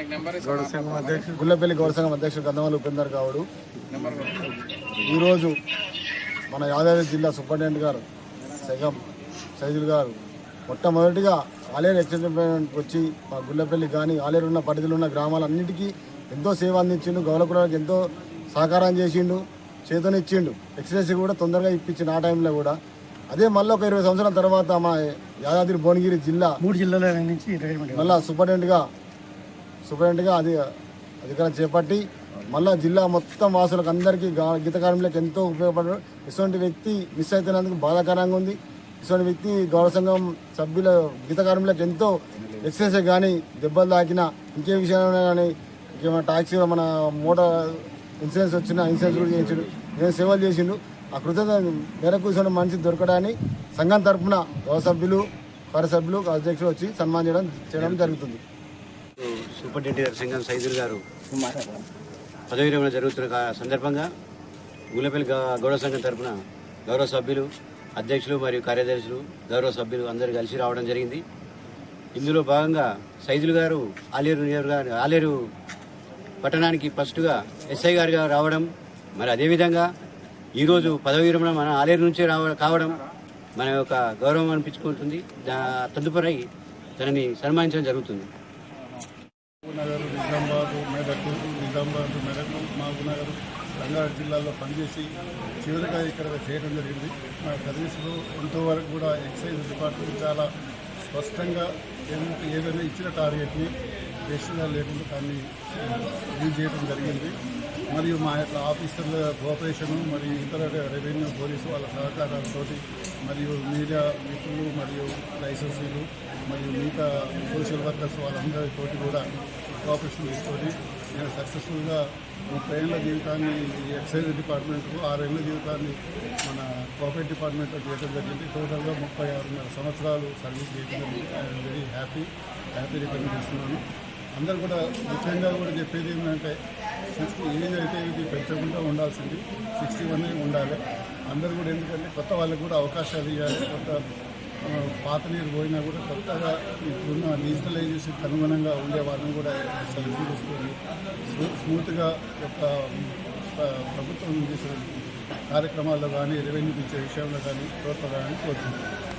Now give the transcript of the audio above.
గౌడ సంఘం అధ్యక్షుడు గుల్లపల్లి గౌడ సంఘం అధ్యక్షుడు గంధమల్లి ఉపేందర్ గౌడు. ఈరోజు మన యాదాద్రి జిల్లా సూపరింటెండెంట్ గారు సగం సైదులు గారు మొట్టమొదటిగా ఆలేరు ఎక్స్టెన్షన్ వచ్చి మా గుల్లపల్లి కానీ ఆలేరు ఉన్న పరిధిలో ఉన్న గ్రామాలన్నిటికీ ఎంతో సేవ అందించిండు గౌలకులకు ఎంతో సహకారం చేసిండు చేతనిచ్చిండు. ఎక్సర్సైజ్ కూడా తొందరగా ఇప్పించిండు ఆ టైంలో కూడా. అదే మళ్ళీ ఒక ఇరవై సంవత్సరాల తర్వాత మా యాదాద్రి భువనగిరి జిల్లా మూడు జిల్లాల నుంచి మళ్ళా సూపరింటెండెంట్గా సూపరింటెండెంట్గా అది అధికారం చేపట్టి మళ్ళా జిల్లా మొత్తం వాసులకు అందరికీ గీత కార్మికులకు ఎంతో ఉపయోగపడ్డారు ఇటువంటి వ్యక్తి మిస్ అవుతున్నందుకు బాధాకరంగా ఉంది. ఇటువంటి వ్యక్తి గౌరవ సంఘం సభ్యుల గీత కార్మికులకు ఎంతో ఎక్సైజ్ కానీ దెబ్బలు తాకినా ఇంకే విషయంలో కానీ ఇంకేమైనా టాక్సీ మన మోటార్ ఇన్సూరెన్స్ వచ్చిన ఇన్సూరెన్స్ కూడా చేయించాడు. నేను సేవలు చేసిండు. ఆ కృతజ్ఞత మేరకు ఇటువంటి మనిషి దొరకడాన్ని సంఘం తరపున గౌరవ సభ్యులు కార్యసభ్యులు అధ్యక్షులు వచ్చి సన్మానం చేయడం చేయడం జరుగుతుంది. సూపరింటెండెంట్ గారు సింగం సైదుల్ గారు. పదవి విరమణ జరుగుతున్న సందర్భంగా గుల్లపల్లి గ- గౌరవ సంఘం తరపున గౌరవ సభ్యులు అధ్యక్షులు మరియు కార్యదర్శులు గౌరవ సభ్యులు అందరూ కలిసి రావడం జరిగింది. ఇందులో భాగంగా సైదులు గారు ఆలేరు నియోజకవర్గ ఆలేరు పట్టణానికి ఫస్ట్గా ఎస్ఐ గారుగా రావడం మరి అదేవిధంగా ఈరోజు పదవి విరమణ మన ఆలేరు నుంచే రావ కావడం మన యొక్క గౌరవం అనిపించుకుంటుంది. తదుపరి తనని సన్మానించడం జరుగుతుంది. మెదక్ నిజామాబాద్ మెదక్ మహబూబ్నగర్ రంగారెడ్డి జిల్లాలో పనిచేసి చివరిగా ఇక్కడ చేయడం జరిగింది. మా సర్వీసులో ఇంతవరకు కూడా ఎక్సైజ్ డిపార్ట్మెంట్ చాలా స్పష్టంగా ఏదైనా ఇచ్చిన టార్గెట్ని వేస్ట్గా లేకుండా దాన్ని రిలీజ్ చేయడం జరిగింది. మరియు మా యొక్క ఆఫీసర్ల కోఆపరేషను మరియు ఇతర రెవెన్యూ పోలీసు వాళ్ళ సహకారాలతో మరియు మీడియా మిత్రులు మరియు లైసెన్సీలు మరియు మిగతా సోషల్ వర్కర్స్ వాళ్ళందరితోటి కూడా కోఆపరేషన్ తీసుకొని నేను సక్సెస్ఫుల్గా ముప్పై ఏళ్ళ జీవితాన్ని ఎక్సైజ్ డిపార్ట్మెంట్కు ఆరేళ్ళ జీవితాన్ని మన కోఆపరేట్ డిపార్ట్మెంట్లో చేయడం జరిగింది. టోటల్గా ముప్పై ఆరున్నర సంవత్సరాలు సర్వీస్ చేయడం జరిగింది. I'm very happy happy recommend చేస్తున్నాను. అందరు కూడా ముఖ్యంగా కూడా చెప్పేది ఏంటంటే సిక్స్టీ ఏజ్ అయితే ఇది పెంచకుండా ఉండాల్సింది. సిక్స్టీ వన్ ఉండాలి. అందరు కూడా ఎందుకంటే కొత్త వాళ్ళకి కూడా అవకాశాలు ఇవ్వాలి. కొత్త పాత నీరు పోయినా కూడా కొత్తగా ఇప్పుడున్న డిజిటలైజేషన్కి అనుగుణంగా ఉండే వాళ్ళని కూడా సెలెక్ట్ చేసుకొని స్మూత్గా యొక్క ప్రభుత్వం చేసిన కార్యక్రమాల్లో కానీ రెవెన్యూ ఇచ్చే విషయంలో కానీ తోడ్పడాలని కోరుతున్నాను